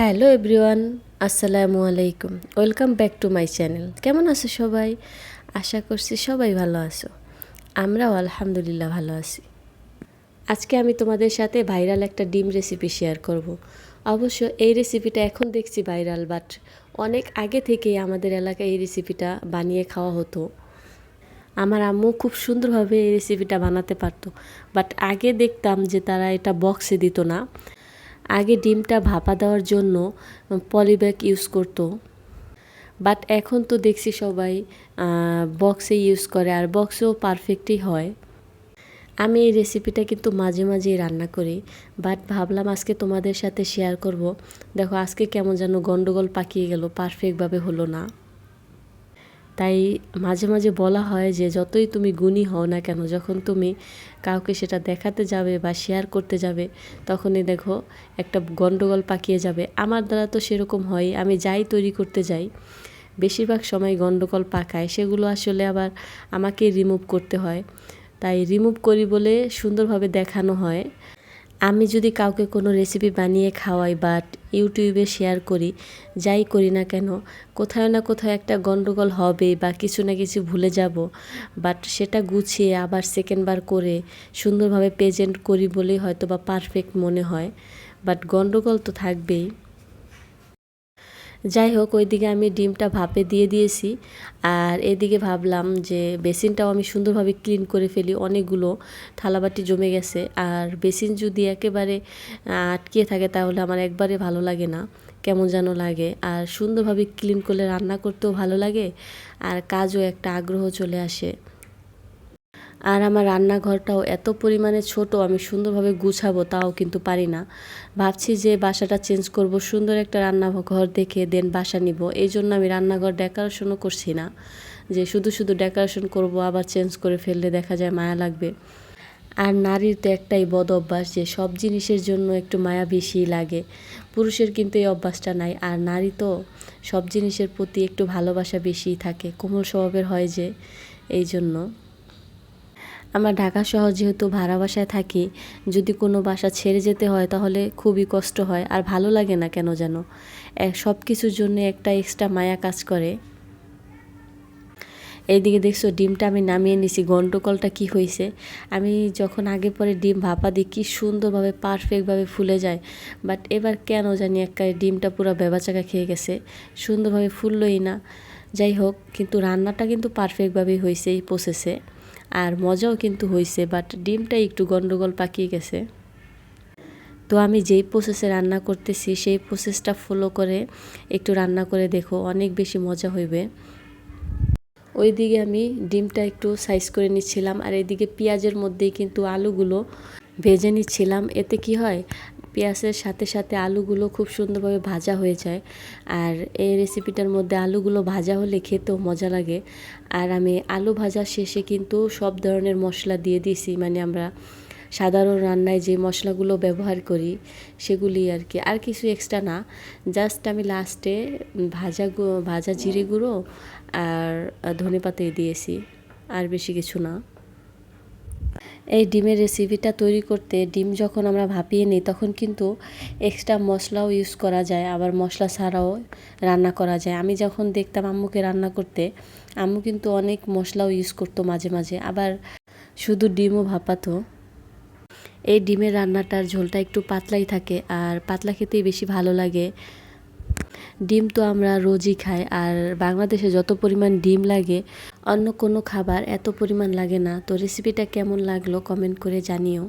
Hello everyone, আসসালামু আলাইকুম। Welcome back to my channel. কেমন আছো সবাই? আশা করছি সবাই ভালো আছো। আমরাও আলহামদুলিল্লাহ ভালো আছি। আজকে আমি তোমাদের সাথে ভাইরাল একটা ডিম রেসিপি শেয়ার করব। অবশ্য এই রেসিপিটা এখন দেখছি ভাইরাল, বাট অনেক আগে থেকেই আমাদের এলাকায় এই রেসিপিটা বানিয়ে খাওয়া হতো। আমার আম্মু খুব সুন্দরভাবে এই রেসিপিটা বানাতে পারতো, বাট আগে দেখতাম যে তারা এটা বক্সে দিত না। আগে ডিমটা ভাপা দেওয়ার জন্য পলিব্যাগ ইউজ করতো। বাট এখন তো দেখছি সবাই বক্সে ইউজ করে আর বক্সেও পারফেক্টই হয়। আমি এই রেসিপিটা কিন্তু মাঝে মাঝেই রান্না করি বাট ভাবলাম আজকে তোমাদের সাথে শেয়ার করব। দেখো, আজকে কেমন যেন গন্ডগোল পাকিয়ে গেল পারফেক্টভাবে হলো না। তাই মাঝে মাঝে বলা হয় যে যতই তুমি গুণী হও না কেন, যখন তুমি কাউকে সেটা দেখাতে যাবে বা শেয়ার করতে যাবে, তখনই দেখো একটা গণ্ডগোল পাকিয়ে যাবে। আমার দ্বারা তো সেরকম হয়, আমি যাই তৈরি করতে যাই, বেশিরভাগ সময় গণ্ডগোল পাকায়। সেগুলো আসলে আবার আমাকে রিমুভ করতে হয়। তাই রিমুভ করি বলে সুন্দরভাবে দেখানো হয়। আমি যদি কাউকে কোনো রেসিপি বানিয়ে খাওয়াই বাট ইউটিউবে শেয়ার করি, যাই করি না কেন কোথাও না কোথাও একটা গণ্ডগোল হবে বা কিছু না কিছু ভুলে যাব বাট সেটা গুছিয়ে আবার সেকেন্ডবার করে সুন্দরভাবে প্রেজেন্ট করি বলেই হয়তো বা পারফেক্ট মনে হয় বাট গণ্ডগোল তো থাকবেই। যাই হোক ওইদিকে আমি ডিমটা ভাপে দিয়ে দিয়েছি। আর এদিকে ভাবলাম যে বেসিনটাও আমি সুন্দরভাবে ক্লিন করে ফেলি, অনেকগুলো থালাবাটি জমে গেছে। আর বেসিন যদি একেবারে আটকিয়ে থাকে তাহলে আমার একবারে ভালো লাগে না, কেমন যেন লাগে। আর সুন্দরভাবে ক্লিন করলে রান্না করতেও ভালো লাগে, আর কাজও একটা আগ্রহ চলে আসে। আর আমার রান্নাঘরটাও এত পরিমাণে ছোট, আমি সুন্দরভাবে গুছাবো, তাও কিন্তু পারি না। ভাবছি যে বাসাটা চেঞ্জ করব, সুন্দর একটা রান্নাঘর দেখে দেন বাসা নিব। এই জন্য আমি রান্নাঘর ডেকোরেশনও করছি না। যে শুধু শুধু ডেকোরেশন করব, আবার চেঞ্জ করে ফেললে দেখা যায় মায়া লাগবে। আর নারীর তো একটাই বদ অভ্যাস যে সব জিনিসের জন্য একটু মায়া বেশি লাগে। পুরুষের কিন্তু এই অভ্যাসটা নাই, আর নারী তো সব জিনিসের প্রতি একটু ভালোবাসা বেশিই থাকে। কোমল স্বভাবের হয় যে, এই জন্য। আমরা ঢাকা শহর যেহেতু ভাড়া বাসায় থাকি, যদি কোনো বাসা ছেড়ে যেতে হয় তাহলে খুবই কষ্ট হয়, আর ভালো লাগে না কেন যেন? সব কিছুর জন্য একটা এক্সট্রা মায়া কাজ করে। এইদিকে দেখছ ডিমটা আমি নামিয়ে নিছি গন্ডকলটা কি হয়েছে আমি যখন আগে পরে ডিম ভাপা দিই, কী সুন্দরভাবে পারফেক্টভাবে ফুলে যায় বাট এবার কেন জানি একটা ডিমটা পুরো বেবাচাকা খেয়ে গেছে, সুন্দরভাবে ফুললই না। যাই হোক, কিন্তু রান্নাটা কিন্তু পারফেক্টভাবেই হয়েছে এই প্রসেসে আর মজাও কিন্তু হয়েছে বাট ডিমটা একটু গন্ডগোল পাকিয়ে গেছে। তো আমি যেই প্রসেসে রান্না করতেছি, সেই প্রসেসটা ফলো করে একটু রান্না করে দেখো, অনেক বেশি মজা হইবে। ওইদিকে আমি ডিমটা একটু সাইজ করে নিচ্ছিলাম, আর এদিকে পেঁয়াজের মধ্যেই কিন্তু আলুগুলো ভেজে নিচ্ছিলাম। এতে কি হয়? পেঁয়াজের সাথে সাথে আলুগুলো খুব সুন্দরভাবে ভাজা হয়ে যায়। আর এই রেসিপিটার মধ্যে আলুগুলো ভাজা হলে খেতেও মজা লাগে। আর আমি আলু ভাজা শেষে কিন্তু সব ধরনের মশলা দিয়ে দিয়েছি। মানে আমরা সাধারণ রান্নায় যে মশলাগুলো ব্যবহার করি, সেগুলি আর কি। আর কিছু এক্সট্রা না। জাস্ট আমি লাস্টে ভাজা ভাজা জিরে গুঁড়ো আর ধনে পাতাই দিয়েছি। আর বেশি কিছু না। এই ডিমের রেসিপিটা তৈরি করতে ডিম যখন আমরা ভাপিয়ে নিই, তখন কিন্তু এক্সট্রা মশলাও ইউজ করা যায়। আবার মশলা ছাড়াও রান্না করা যায়। আমি যখন দেখতাম আম্মুকে রান্না করতে, আম্মু কিন্তু অনেক মশলাও ইউজ করতো মাঝে মাঝে। আবার শুধু ডিমও ভাপাতো। এই ডিমের রান্নাটার ঝোলটা একটু পাতলাই থাকে আর পাতলা খেতেই বেশি ভালো লাগে। ডিম তো আমরা রোজই খাই আর বাংলাদেশে যত পরিমাণ ডিম লাগে অন্য কোনো খাবার এত পরিমাণ লাগে না তো রেসিপিটা কেমন লাগল কমেন্ট করে জানিও।